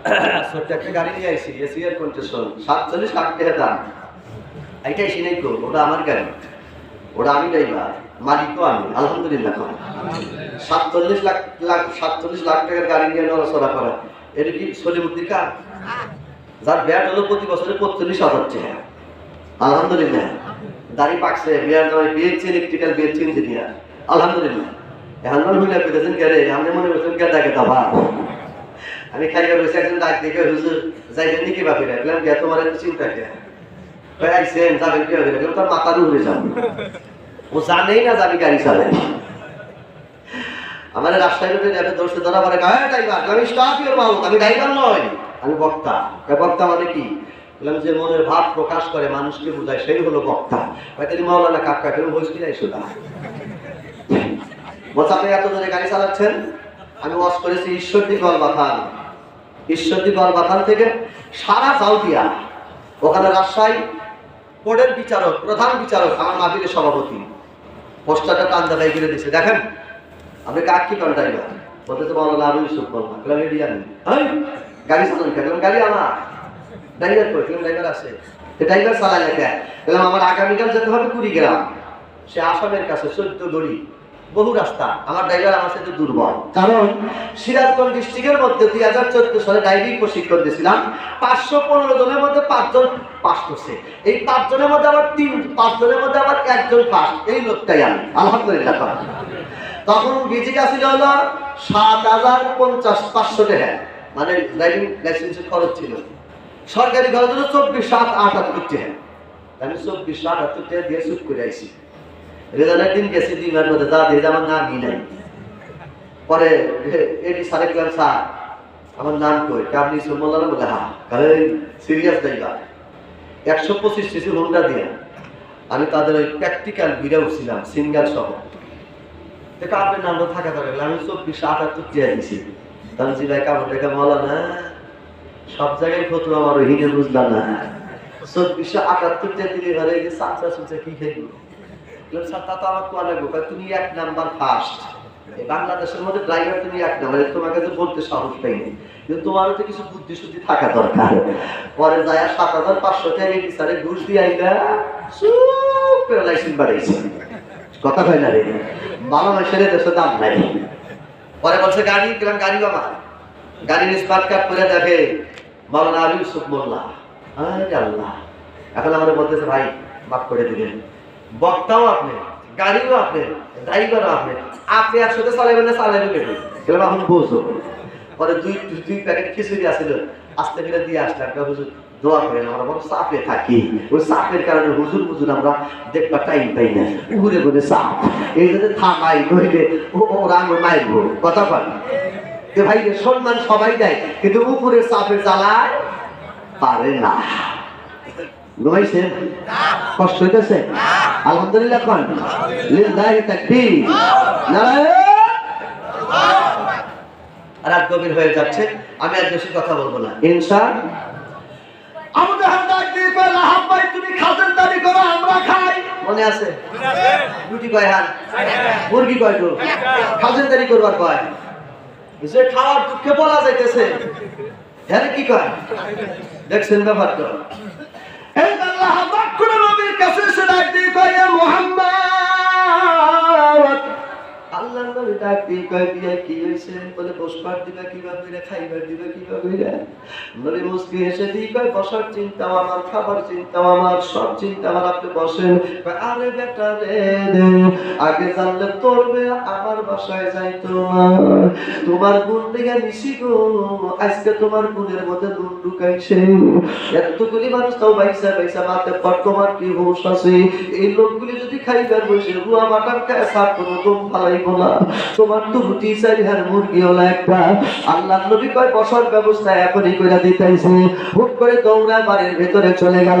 সাতচল্লিশ লাখ টাকা ওটা আমার গাড়ি। ওটা আমি আলহামদুলিল্লাহ। সাতচল্লিশ লাখ লাখ, সাতচল্লিশ লাখ টাকার গাড়ি নিয়ে এটা কি যার ব্যাট হলো প্রতি বছরে পঁয়তাল্লিশ হাজার আলহামদুলিল্লাহ। দাড়ি পাকছে ইলেকট্রিক্যাল ইঞ্জিনিয়ার আলহামদুলিল্লাহ। এখন মনে পেতেছেন কে দেখে তা আমি খাইয়ে বসে একজন ডাক দেখে হুজুর যাইবেন নাকি বাপি রাখলাম কে তোমার এত চিন্তা কে? আইসেন যাবেন কি হবে? তার মাথার উপরে যাব ও জানেই না যে আমি গাড়ি চালাই। আমার রাস্তায় রোডে যাবে দর্শে ধরা পরে হ্যাঁ ড্রাইভার আমি স্টাফ ইউর আমি ড্রাইভার নয় আমি বক্তা। বক্তা মানে কি? বললাম, যে মনের ভাব প্রকাশ করে, মানুষকে বোঝায়, সেই হলো বক্তা। তাহলে মাওলানা কাকা, কেউ হয়েছিল নাই শুধু বলছে, আপনি এত জোরে গাড়ি চালাচ্ছেন? আমি ওয়াশ করেছি, ঈশ্বর ঈশ্বরদী গলবাথান ঈশ্বরদী গলবাথান থেকে সারা সাউথিয়া ওখানে রাজশাহী কোর্টের বিচারক প্রধান বিচারক আমার মাহফিলের সভাপতি পোস্টারটা টান দাবাই করে দিছে। দেখেন আপনি কাক কি করেন ড্রাইভার বলতে তো বলো লাভ ইউসুফ বললাম। বললাম এডি আমি গাড়ি চালান কেন গাড়ি আমার। ড্রাইভার কই? বললাম, ড্রাইভার আছে। ড্রাইভার চালায় লেখা আমার আগামীকাল যেতে হবে কুড়িগ্রাম। সে আসামের কাছে চোদ্দ গড়ি। বহু রাস্তা। আমার ড্রাইভার আমার সাথে দুর্বল। কারণ? সিরাজগঞ্জ ডিস্ট্রিক্টের মধ্যে দুই হাজার চোদ্দ সালে ড্রাইভিং প্রশিক্ষণ দিয়েছিলাম। পাঁচশো পনেরো জনের মধ্যে পাঁচজন পাস করছে। এই পাঁচজনের মধ্যে আবার তিন পাঁচজনের মধ্যে আবার একজন পাস এই লোকটাই আমি। আলহামদুলিল্লাহ তখন বিজিটা ছিল হলো সাত হাজার পঞ্চাশ পাঁচশো টাকা। মানে ড্রাইভিং লাইসেন্সের খরচ ছিল। সরকারি খরচ হলো চব্বিশ সাত আটাত্তর টাকা। আমি চব্বিশ সাত আটাত্তর টাকা দিয়ে শুট করে আইছি। রেজাল্টের দিন গেছি মধ্যে যা দিয়ে আমার নামই নাই। পরে স্যার, আমার নাম কই? আপনি সুমল্লারা বলে হ্যাঁ। সিরিয়াস ড্রাইভার একশো পঁচিশ সিসি হোন্ডা দিয়ে আমি তাদের ওই প্র্যাকটিক্যাল ভিড়ে উঠছিলাম সিঙ্গাল সহ। দেখো আপনার নামটা থাকা দরকার আমি চব্বিশ আটাত্তর দিয়ে দিছি। ভাই কাপড় বলা না সব জায়গায় ফটো আমার হিনে বুঝলাম না। চব্বিশশো আটাত্তর দিয়ে দিলে ঘরে কি খাইব তুমি এক নাম্বার ফার্স্ট বাংলাদেশের মধ্যে ড্রাইভার তুমি এক তোমার কাছে বলতে সাহস কিন্তু তোমারও তো কিছু বুদ্ধি থাকা দরকার। পরে সাত হাজার পাঁচশো ঘুষ কথা না রে? দাম বলছে, গাড়ি কিরম গাড়ি বাবা। গাড়ির স্মার্ট কার্ড করে দেখে মাওলানা আবি এখন আমরা বলতেছে, ভাই, মাফ করে দিলেন বক্তাও আপনি, গাড়িও আপনি ড্রাইভারও আপনি। আপনি একসাথে চালাবেন না চালাবেন কেন এগুলো এখন বুঝো। পরে দুই দুই প্যাকেট খিচুড়ি আসছিল আস্তে করে দিয়ে আসলাম। একটা হুজুর, দোয়া করেন, আমরা বড় চাপে থাকি। ওই চাপের কারণে হুজুর হুজুর আমরা দেখবা টাইম পাই না। ঘুরে ঘুরে চাপ। এই জন্য থামাই, নইলে ও আমি মাইব কথা বল যে ভাই সম্মান সবাই দেয়, কিন্তু উপরের চাপের জ্বালায় পারে না। ঘুমাইছেন কষ্ট হইতেছে? আলহামদুলিল্লাহ কোন লিল্লাহি তাকবীর। নারায়ণ! রাত গভীর হয়ে যাচ্ছে আমি আর বেশি কথা বলব না। ইনশা। আমাদের হাতে দিয়ে কয় লাহাব ভাই তুমি খাজনদারি করো আমরা খাই। মনে আছে? রুটি কয় হাত মুরগি কয় তো খাজনদারি করবার কয়? যে খাওয়ার দুঃখে বলা যাইতেছে হ্যাঁ কি কয়? দেখছেন ব্যাপারটা? এই বিয়া কি হয়েছে? বলে, বসবার কীভাবে রে, খাইবার কীভাবে রে? নবী মুসকি হেসে দিয়ে কয়, বসার চিন্তাও আমার, খাবার চিন্তাও আমার, সব চিন্তা আমার, আপনি বসেন। আরে বেটা রে আগে জানলে তোরবে আমার বাসায় তোমার গুণ দিকে নিশি গো, আজকে তোমার গুণের মধ্যে গুণ ঢুকাইছে। এতগুলি মানুষ তাও বাইসা বাইসা মাতে পর তোমার কি হোশ আছে? এই লোকগুলি যদি খাইবার বসে, রুয়া মাটার খায় সাপ কোনো ফালাইব না। তোমার বসার ব্যবস্থা দিতেছে। করে দৌড়া বাড়ির ভেতরে চলে গেল।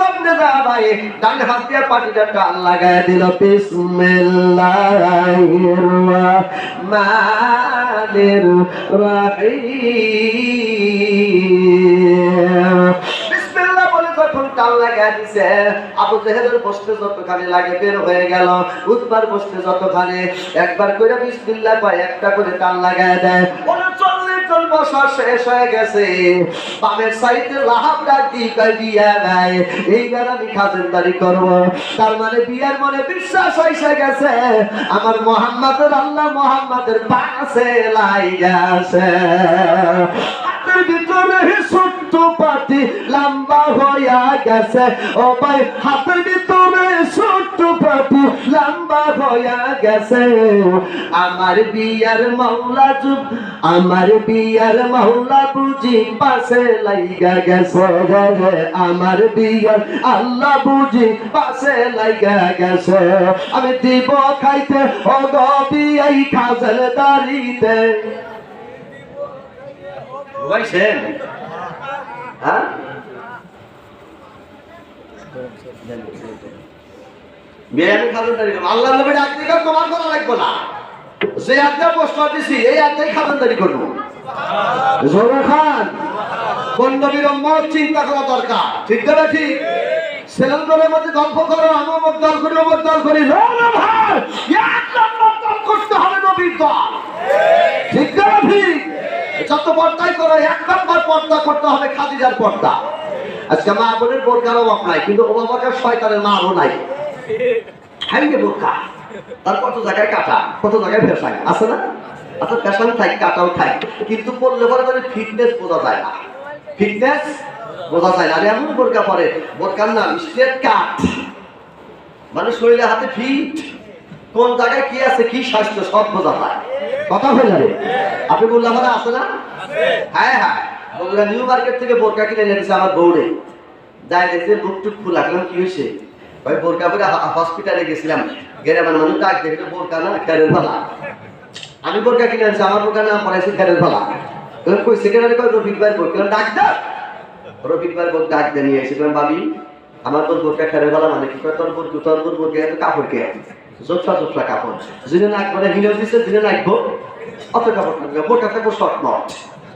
সামনে যা ভাই ডান হাত পাটিটা টান লাগায় দিল, বিসমিল্লাহির রহমানির রহিম। যখন বসতে যতখানি লাগে বের হয়ে গেল উৎবার বসতে যতখানি, একবার করে বিসমিল্লাহ কয়, একটা করে টান লাগায় দেয়। বছর শেষ হয়ে গেছে। বিয়া নাই এইবার আমি খাজেনদারি করব। তার মানে বিয়ার মনে বিশ্বাস গেছে। আমার মোহাম্মদের আল্লাহ মোহাম্মদের পাশে লাইগাছে হাতের ভিতরে পাটি লম্বা হইয়া গেছে। ও ভাই, হাতের ভিতরে ছোট্ট পাটি লম্বা হইয়া গেছে। আমার বিয়ার মাওলা যুগ, আমার বিয়ার মাওলা বুঝি পাশে লাইগা গেছে। আমার বিয়ার আল্লাহ বুঝি পাশে লাইগা গেছে। আমি দিব খাইতে ও গবি এই খাজল বুঝাইছেন হ্যাঁ? বিরিয়ানি খাবেন দাঁড়ি আল্লাহ নবী ডাক দিকে তোমার করা লাগবে না। যে আত্মা প্রশ্ন দিছি, এই আত্মাই খাবেন দাঁড়ি করব জোরা খান কোন নবীর মত চিন্তা করা দরকার। ঠিক না ঠিক? মধ্যে গল্প করো আমি অমুক দল করি করি। দল করতে হবে নবীর দল। ঠিক না ঠিক? যত পর্দাই করো, এক নম্বর পর্দা করতে হবে খাদিজার পর্দা। আজকে মা বোনের বোরকার অভাব নাই, কিন্তু অবাবাকার শয়তানের মারও নাই। হাইগে বোরকা তার কত জায়গায় কাটা, কত জায়গায় ফেসাই আছে না? আচ্ছা ফ্যাশন থাক, কাটাও থাক। কিন্তু পড়লে পরে মানে ফিটনেস বোঝা যায় না। ফিটনেস বোঝা যায় না। এমন বোরকা পরে, বোরকার নাম স্ট্রেট কাট। মানে শরীরে হাতে ফিট কোন জায়গায় কি আছে, কি স্বাস্থ্য, সব বোঝা যায়। কথা হয়ে যাবে? আপনি বললাম মানে আছে না? হ্যাঁ হ্যাঁ। বগুড়া নিউ মার্কেট থেকে বোরকা কিনে নিয়ে আমার বউরে। যাই দেখছে বুক টুক খোলা কেন কি হয়েছে? ওই বোরকা পরে হসপিটালে গেছিলাম। গেরামের মানুষ ডাক দেখে বোরকা না, খেরের ভালা আমি বোরকা কিনে আনছি, আমার বোরকা নাম পড়াইছি খেরের ভালা তখন কই সেকেন্ডারে কই রফিক ভাই বোরকা ডাক দাও রফিক ভাই বোর ডাক দিয়ে নিয়ে এসে। ভাবি, আমার তোর বোরকা খেরের ভালা মানে কি? করে তোর বোর তোর বোর বোরকা, এত কাপড় কে? জোপসা জোপসা কাপড়। যিনি নাক করে হিলেও দিচ্ছে যিনি নাকবো অত কাপড় থাকবে বোরকা থাকব শর্ট নট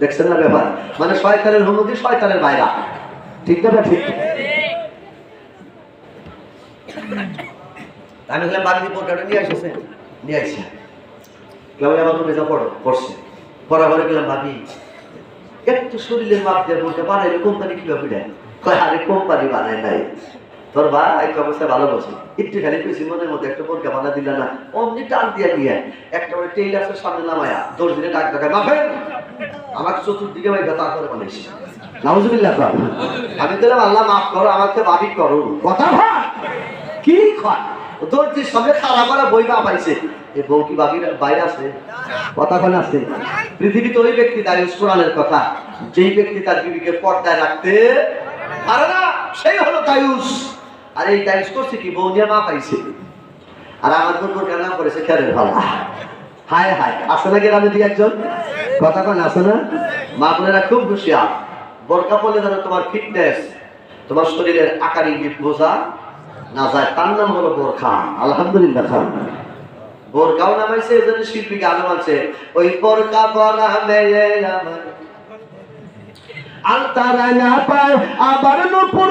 দেখছেন না ব্যাপার? মানে শয়তানের হুমুদি শয়তানের বাইরা। ঠিক না ঠিক আমি বললাম নিয়ে আসছে। নিয়ে আসছে। কেমন আমার পড়ো, পড়ছে। পড়া গেলাম ভাবি একটু শরীরের মাপ দিয়ে বোরকা বানাইলে কোম্পানি দেয়? কয়, আরে, কোম্পানি বানায় নাই। তোর ভালো বসে একটু খালি কইছি, মনের মধ্যে একটা দিল না, অমনি টান দিয়ে নিয়ে একটা সামনে নামায়া, দশ দিনে ডাক বাপেন আমাকে চতুর্দিকে ভাই ব্যথা করে আমি দিলাম আল্লাহ মাফ করো, আমাকে মাফি করো। কথা কি তোর যে সঙ্গে খারাপ করা বই বা পাইছে এ বউ কি বাকি বাইরে আছে? কথা কোন আছে পৃথিবীতে ওই ব্যক্তি দাঁড়িয়ে কোরআনের কথা। যেই ব্যক্তি তার বিবিকে পর্দায় রাখতে পারে না, সেই হলো দায়ুস আর এই দায়ুস করছে কি? বউ নিয়ে মা পাইছে আর আমার বোন বোরকার নাম করেছে খেরের ভালো। হায় হায়, আসে না গ্রামে দিয়ে একজন? কথা কোন আসে না। মা বোনেরা খুব হুঁশিয়ার। বোরকা পড়লে যেন তোমার ফিটনেস তোমার শরীরের আকার ইঙ্গিত বোঝা। না যায়, তার নাম হলো বোরখা আলহামদুলিল্লাহ খান বোরকাও নামাইছে, এই শিল্পী গান ওই মেয়ে আমার আলতারা না পায়, আবার নুপুর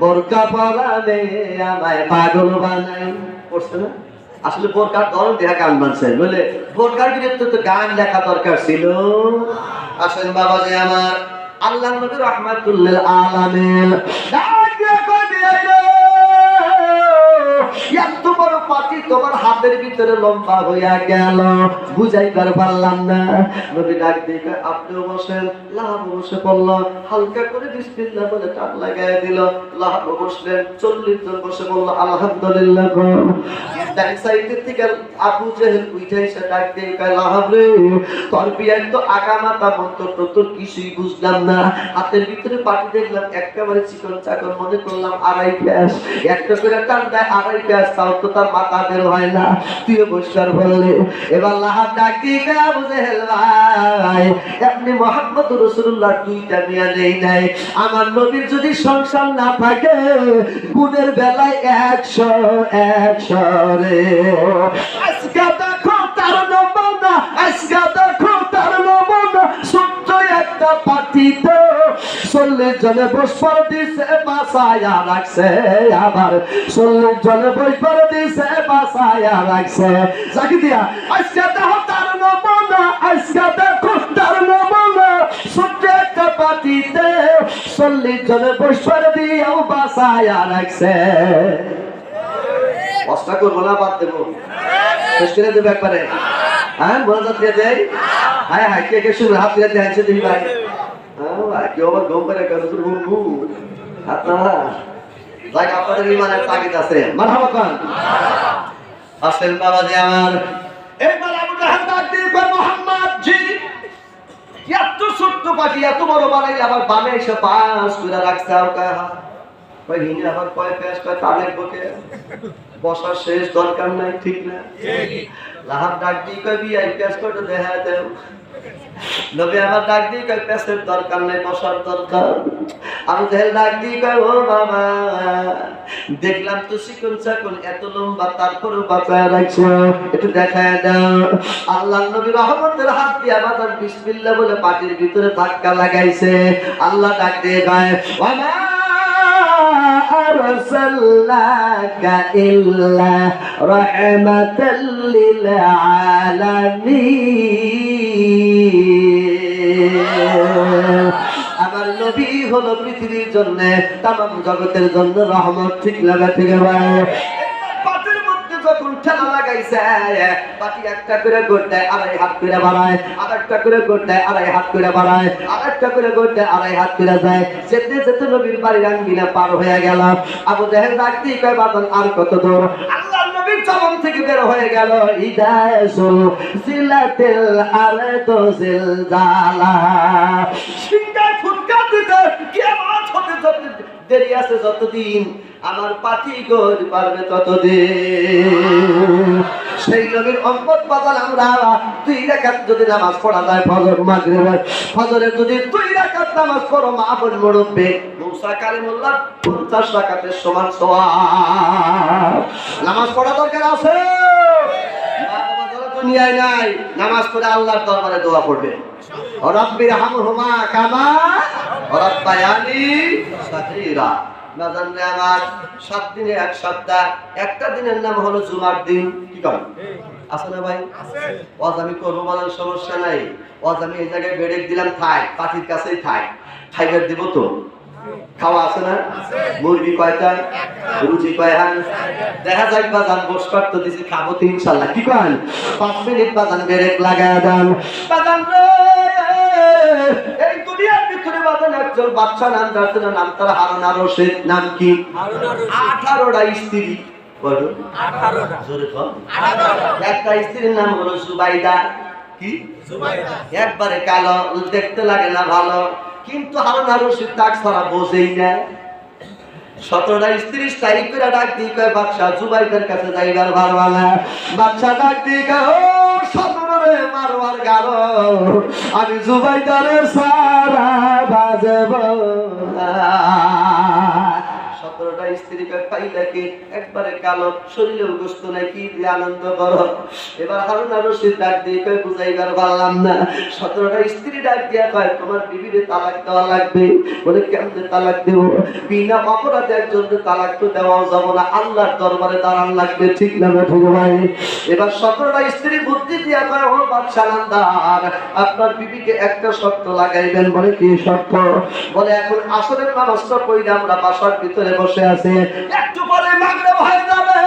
বোরকা মেয়ে আমায় পাগল বানাই পড়ছে না? আসলে বোরকার ধরন দেখা গান বলে বোরকার বিরুদ্ধে তো গান লেখা দরকার ছিল। আসেন বাবা যে আমার আল্লাহ নবী রহমাতুল্লাহ আলামিন। এত বড় তোমার হাতের ভিতরে লম্বা হইয়া গেল। বুঝাইবার পারলাম না। নবী ডাক দিয়ে কয়, আপনিও বসেন লাভ বসে পড়ল। হালকা করে বিসমিল্লাহ বলে টান লাগাই দিল। লাভ বসলেন চল্লিশ জন বসে বলল আলহামদুলিল্লাহ। ডাক সাইডের থেকে ডাক রে তোর বিয়ার তো আগা মাথা মন্তর তোর কিছুই বুঝলাম না। হাতের ভিতরে পাটি দেখলাম একেবারে চিকন মনে করলাম আড়াই একটা করে টান দেয় আড়াই তাও তো তার মাথা বের হয় না। তুইও বসকার বললে। এবার লাহাব ডাক কয় আবু জেহেল ভাই, আপনি মোহাম্মদ রসুল্লাহ দুইটা মেয়া নেই নাই। আমার নবীর যদি সংসার না থাকে, গুণের বেলায় একশো একশো রে। আজকে দেখো তার নমুনা, আজকে দেখো তার নমুনা। সূর্য একটা পাঠিতে চল্লিশ জনে বসবার দিছে বাসায়া রাখছে আবার। চল্লিশ জনে বসবার দিছে বাসায়া রাখছে। জাকি দিয়া, আজকে দেখো তার নমুনা, আজকে দেখো তার নমুনা। সূর্য একটা চল্লিশ জনে বসবার দিয়েও বাসায়া রাখছে। কষ্ট করব না, বাদ দেবো। শেষ করে দেবো একবারে। হ্যাঁ দিয়ে দেয় হ্যাঁ হ্যাঁ কে কে শুনে হাত দিয়ে দেয় দেখি ভাই কেউ আবার ঘুম করে কেন শুধু ঘুম ঘুম আপনারা যাই আপনাদের ইমানের তাগিদ আছে। মারহাবা খান। আসেন বাবা যে আমার। এইবার আবু জাহাল ডাক দিয়ে কয় মোহাম্মদ জি এত ছোট্ট পাখি এত বড় বানাই আবার বামে এসে পাঁচ করে রাখছে আর কয় হা কয় হিনে আবার কয় পেঁয়াজ কয় তাদের বকে। বসার শেষ দরকার নাই ঠিক না? লাহার ডাক দিয়ে কয় বিয়াই দেখা দেও? নবী আমার ডাক দিয়ে কয় পেঁয়াজের দরকার নাই বসার দরকার আমি দেহের ডাক দিয়ে কয় ও বাবা দেখলাম তো চিকন চাকন এত লম্বা তারপরেও বাঁচায় রাখছো একটু দেখায় দাও আল্লাহ নবী রহমতের হাত দিয়ে আমাদের বিসমিল্লাহ বলে পাটির ভিতরে ধাক্কা লাগাইছে আল্লাহ ডাক দিয়ে কয় বাবা أرسلناك إلا رحمة للعالمين আমার নবী হলো পৃথিবীর জন্য তাম জগতের জন্য রহমত ঠিক লাগা ঠিক ঠেলা লাগাইছে পাটি একটা করে গোট আড়াই হাত করে বাড়ায়। আর একটা করে গোট আড়াই হাত করে বাড়ায়। আর একটা করে গোট আড়াই হাত করে যায়। যেতে যেতে নবীর বাড়ির আঙ্গিনা পার হয়ে গেল। আবু জাহেল ডাকতে কয় বাদন আর কত দূর? আল্লাহ নবীর চরম থেকে বের হয়ে গেল ইদাসুল সিলাতিল আরদু জিলজালা। সিংহায় ফুটকা দিতে কিয়ামত দেরি আছে যতদিন। আমার পাটি গর পারবে ততদিন। সেই নবীর অম্মত বাজাল আমরা। দুই রাকাত যদি নামাজ পড়া যায়, ফজর মাগরিবের ফজরে যদি দুই রাকাত নামাজ পড়ো, মা বোন মুরব্বি, মুসা কালিমুল্লাহ 50 রাকাতের সমান সওয়াব। নামাজ পড়া দরকার আছে? দুনিয়ায় নাই। নামাজ পড়ে আল্লাহর দরবারে দোয়া পড়বে রব্বির হামহুমা কামা রব্বায়ানি সাগীরা। না জানলে আমার সাত দিনে এক সপ্তাহ, একটা দিনের নাম হলো জুমার দিন। কি করেন আছে না ভাই? ওয়াজ আমি করব বলার সমস্যা নাই। ওয়াজ আমি এই জায়গায় বেড়ে দিলাম, থাক, পাখির কাছেই থাক। খাইবার দিব তো? খাওয়া আছে না? মুরগি কয়টা? রুচি কয় হান দেখা যাক বাজান, বস করতে দিছি, খাব তো ইনশাল্লাহ। কি কন? পাঁচ মিনিট বাজান ব্রেক লাগায় দেন। বাজান রে এই দুনিয়ার ভিতরে বাজান একজন বাচ্চা নাম যাচ্ছে না নাম তার হারুন আর রশিদ নাম কি? আঠারোটা স্ত্রী। বলো। জোরে কর একটা স্ত্রীর নাম হলো সুবাইদা কি? একবারে কালো দেখতে লাগে না ভালো। কিন্তু হারুন আর রশিদ তাক ছাড়া বোঝেই না। সতেরোটা স্ত্রী তারিখ করে ডাক দিয়ে কয়, বাদশাহ জুবাইদের কাছে যাইবার ভারওয়ালা। বাদশাহ ডাক দিয়ে কয়, ও সতেরো রে মারওয়ার গালো। আমি জুবাইদারের সারা বাজব আল্লাহর দরবারে দাঁড়ান লাগবে, ঠিক না ঠিক ভাই? এবার সতেরোটা স্ত্রী বুদ্ধি দিয়া কয়, ও বাদশাহ আপনার বিবিকে একটা শর্ত লাগাইবেন। বলে, কি শর্ত? বলে, এখন আসরের নামাজটা কইলে আমরা বাসার ভিতরে বসে আছি। গেছে একটু পরে মাগরে হয়ে যাবে।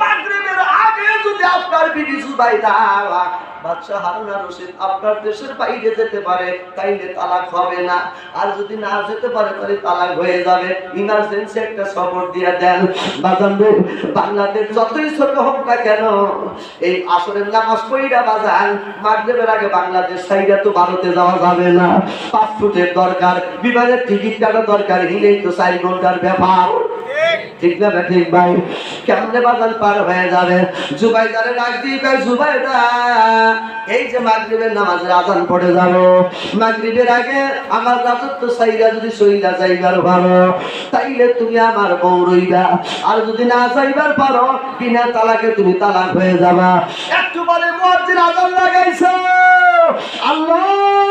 মাগরিবের আগে যদি আপনার বিড়ি চুবাই দেওয়া বাদশাহ হারুন রশিদ আপনার দেশের বাইরে যেতে পারে, তাইলে তালাক হবে না। আর যদি না যেতে পারে, তাহলে তালাক হয়ে যাবে। ইমার্জেন্সি একটা খবর দিয়ে দেন। বাজান বাংলাদেশ যতই ছোট হোক না কেন, এই আসরের নামাজ পড়িরা বাজান, মাগরিবের আগে বাংলাদেশ সাইডে তো ভারতে যাওয়া যাবে না। পাসপোর্টের দরকার, বিমানের টিকিট কাটা দরকার হিলেই তো চার ব্যাপার। ঠিক না বে ঠিক ভাই? কেমনে বাজান পার হয়ে যাবে? জুবাইদারে ডাক দিয়ে কয় জুবাইদা। এই যে মাগরিবের নামাজের আজান পড়ে যাব। মাগরিবের আগে আমার রাজত্ব সাইরা যদি সইলা যাইবার ভালো তাইলে তুমি আমার বউ রইবা। আর যদি না যাইবার পারো, বিনা তালাকে তুমি তালাক হয়ে যাবা। একটু পরে মুয়াজ্জিন আজান লাগাইছে। আল্লাহ!